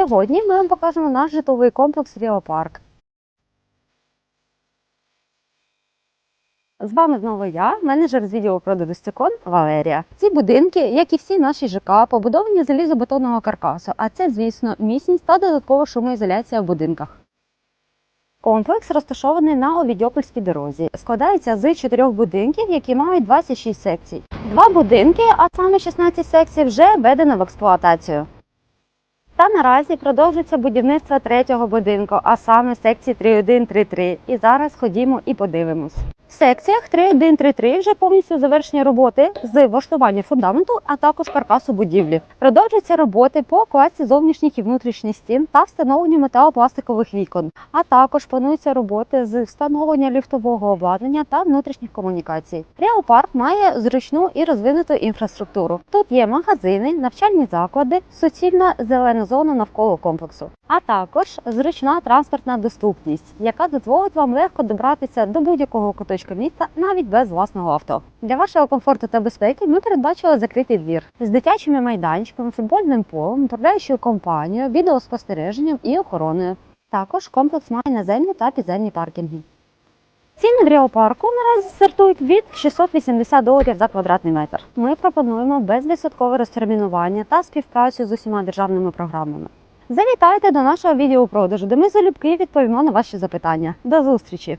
Сьогодні ми вам покажемо наш житловий комплекс Ріопарк. З вами знову я, менеджер з відділу стекон Валерія. Ці будинки, як і всі наші ЖК, побудовані залізобетонного каркасу, а це, звісно, міцність та додаткова шумоізоляція в будинках. Комплекс розташований на Овідьопольській дорозі. Складається з чотирьох будинків, які мають 26 секцій. Два будинки, а саме 16 секцій, вже введено в експлуатацію. Та наразі продовжується будівництво третього будинку, а саме секції 3133. І зараз ходімо і подивимось. В секціях 3133 вже повністю завершені роботи з влаштування фундаменту, а також каркасу будівлі. Продовжуються роботи по класі зовнішніх і внутрішніх стін та встановленню металопластикових вікон. А також плануються роботи з встановлення ліфтового обладнання та внутрішніх комунікацій. Реопарк має зручну і розвинуту інфраструктуру. Тут є магазини, навчальні заклади, суцільна зелена зона навколо комплексу, а також зручна транспортна доступність, яка дозволить вам легко добратися до будь-якого куточка міста навіть без власного авто. Для вашого комфорту та безпеки ми передбачили закритий двір з дитячими майданчиками, футбольним полем, управляючою компанією, відеоспостереженням і охороною. Також комплекс має наземні та підземні паркінги. Ціни парку наразі стартують від 680 доларів за квадратний метр. Ми пропонуємо безвідсоткове розтермінування та співпрацю з усіма державними програмами. Завітайте до нашого відеопродажу, де ми залюбки відповімо на ваші запитання. До зустрічі!